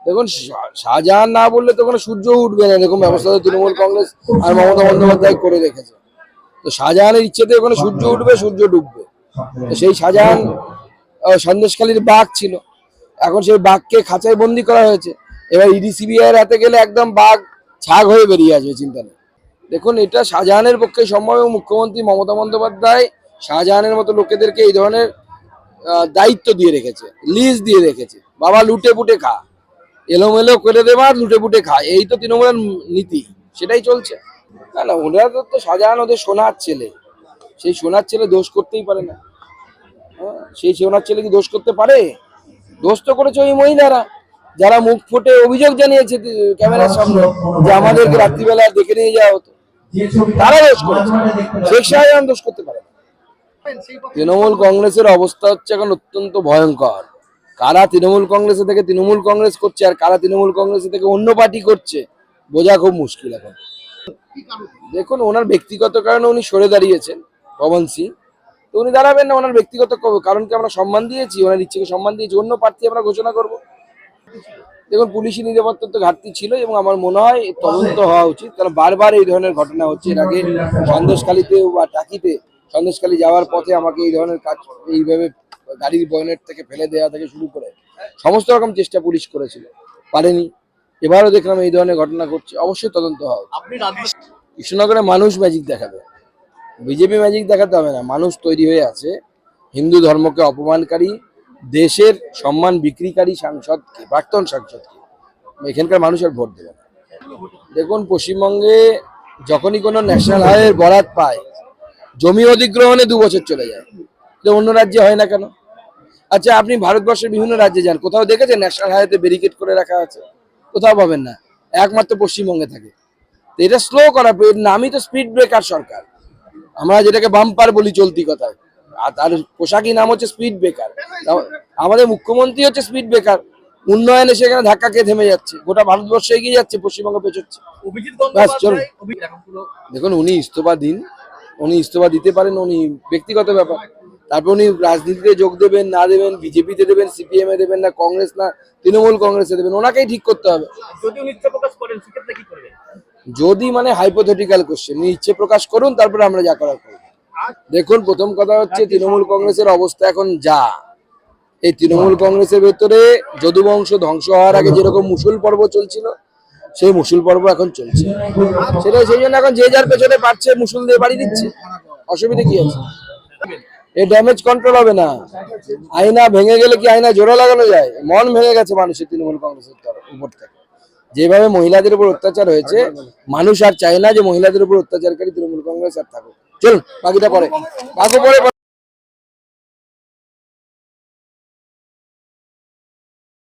দেখুন শাহজাহান না বললে তো কোনো সূর্য উঠবে না। এরকম ব্যবস্থা তো তৃণমূল কংগ্রেস আর মমতা বন্দ্যোপাধ্যায় করে রেখেছে। তো শাহজাহানের ইচ্ছেতে ওখানে সূর্য উঠবে সূর্য ডুববে। তো সেই শাহজাহান আহ, সন্দেশখালীর বাঘ ছিল। এখন সেই বাঘকে খাঁচায় বন্দি করা হয়েছে। এবার ইডি সিবিআই এর হাতে গেলে একদম বাঘ ছাগ হয়ে বেরিয়ে আসবে চিন্তা নেই। দেখুন এটা শাহজাহানের পক্ষে সম্ভব এবং মুখ্যমন্ত্রী মমতা বন্দ্যোপাধ্যায় শাহজাহানের মতো লোকেদেরকে এই ধরনের দায়িত্ব দিয়ে রেখেছে লিজ দিয়ে রেখেছে। বাবা লুটে পুটে খা। এলোমেলো করে দেবা লুটে পুটে খা। এই তো তৃণমূলের নীতি সেটাই চলছে। না না ওরা তো শাহজাহান ওদের সোনার ছেলে। সেই সোনার ছেলে দোষ করতেই পারে না। হ্যাঁ, সেই সোনার ছেলে কি দোষ করতে পারে? দোষ তো করেছে ওই মহিলারা। যারা মুখ ফুটে অভিযোগ জানিয়েছে ক্যামেরার সামনে যে আমাদেরকে রাত্রিবেলা দেখে নিয়ে যাওয়া হতো। তারা দোষ করেছে। শেখ শাহজাহান দোষ করতে পারে তৃণমূল কংগ্রেসের অবস্থা হচ্ছে এখন অত্যন্ত ভয়ঙ্কর। কারা তৃণমূল কংগ্রেসে থেকে তৃণমূল কংগ্রেস করছে আর কারা তৃণমূল কংগ্রেসে থেকে অন্য পার্টি করছে, বোঝা খুব মুশকিল এখন। দেখুন, ওনার ব্যক্তিগত কারণে উনি সরে দাঁড়িয়েছেন, পবন সিং। তো উনি দাঁড়াবেন না, ওনার ব্যক্তিগত কারণকে আমরা সম্মান দিয়েছি, ওনার ইচ্ছেকে সম্মান দিয়েছি, অন্য প্রার্থী আমরা ঘোষণা করব। দেখুন, পুলিশি নিরাপত্তার তো ঘাটতি ছিল এবং আমার মনে হয় তদন্ত হওয়া উচিত, কারণ বারবার এই ধরনের ঘটনা হচ্ছে। এর আগে সন্দেশখালীতে বা টাকিতে সন্দেশখালী যাওয়ার পথে আমাকে এই ধরনের কাজ এইভাবে গাড়ির বয়নেট থেকে ফেলে দেওয়া থেকে শুরু করে সমস্ত রকম চেষ্টা পুলিশ করেছিল। পারেনি। এবারও দেখলাম এই ধরনের ঘটনা ঘটছে। অবশ্যই তদন্ত উচিত। কৃষ্ণনগরে মানুষ ম্যাজিক দেখাবে। বিজেপি ম্যাজিক দেখাতে হবে না। মানুষ তৈরি হয়ে আছে। হিন্দু ধর্মকে অপমানকারী দেশের সম্মান বিক্রিকারী সাংসদকে প্রাক্তন সাংসদকে। এখানকার মানুষ আর ভোট দেবে না। দেখুন পশ্চিমবঙ্গে যখনই কোনো ন্যাশনাল হাইওয়ের বরাত পায় জমি অধিগ্রহণে দু বছর চলে যায়। অন্য রাজ্যে হয় না কেন? আচ্ছা আপনি ভারতবর্ষের বিভিন্ন রাজ্যে যান কোথাও দেখেছেন ন্যাশনাল হাইওয়েতে ব্যারিকেড করে রাখা আছে? কোথাও পাবেন না একমাত্র পশ্চিমবঙ্গে থাকে। তো এটা স্লো করা নামই তো স্পিড ব্রেকার সরকার। আমরা যেটাকে বাম্পার বলি চলতি কথায়। আর তার পোশাকি নাম হচ্ছে স্পিড ব্রেকার আমাদের মুখ্যমন্ত্রী হচ্ছে স্পিড ব্রেকার উন্নয়নে সেখানে ধাক্কা খেয়ে থেমে যাচ্ছে। গোটা ভারতবর্ষ এগিয়ে যাচ্ছে পশ্চিমবঙ্গ পেছোচ্ছে। ব্যাস, চলুন। দেখুন উনি ইস্তফা দিন। উনি ইস্তফা দিতে পারেন উনি ব্যক্তিগত ব্যাপার। তারপর উনি রাজনীতিতে যোগ দেবেন না দেবেন বিজেপিতে দেবেন সিপিএম এ দেবেন না কংগ্রেস না তৃণমূল কংগ্রেসে দেবেন ওনাকেই ঠিক করতে হবে। যদি উনি ইচ্ছা প্রকাশ করেন সেক্ষেত্রে কি করবেন? যদি মানে হাইপোথেটিক্যাল কোশ্চেন ইচ্ছে প্রকাশ করুন তারপরে আমরা যা করার করব। দেখুন প্রথম কথা হচ্ছে তৃণমূল কংগ্রেসের অবস্থা এখন যা। এই তৃণমূল কংগ্রেসের ভেতরে যদুবংশ ধ্বংস হওয়ার আগে যেরকম মুসুল পর্ব চলছিল সেই মুসুল পর্ব এখন চলছে। সেটা সেই জন্য এখন যে যার পেছনে পারছে মুসুল দিয়ে বাড়ি দিচ্ছে। অসুবিধা কি আছে? এই ড্যামেজ কন্ট্রোল হবে না। আয়না ভেঙে গেলে কি আয়না জোড়া লাগানো যায়? মন ভেঙে গেছে মানুষের, তৃণমূল কংগ্রেসের উপর থেকে। যেভাবে মহিলাদের উপর অত্যাচার হয়েছে, মানুষ আর চায় না যে মহিলাদের উপর অত্যাচারকারী তৃণমূল কংগ্রেস আর থাকুক। চলুন, বাকিটা পরে। বাকি পরে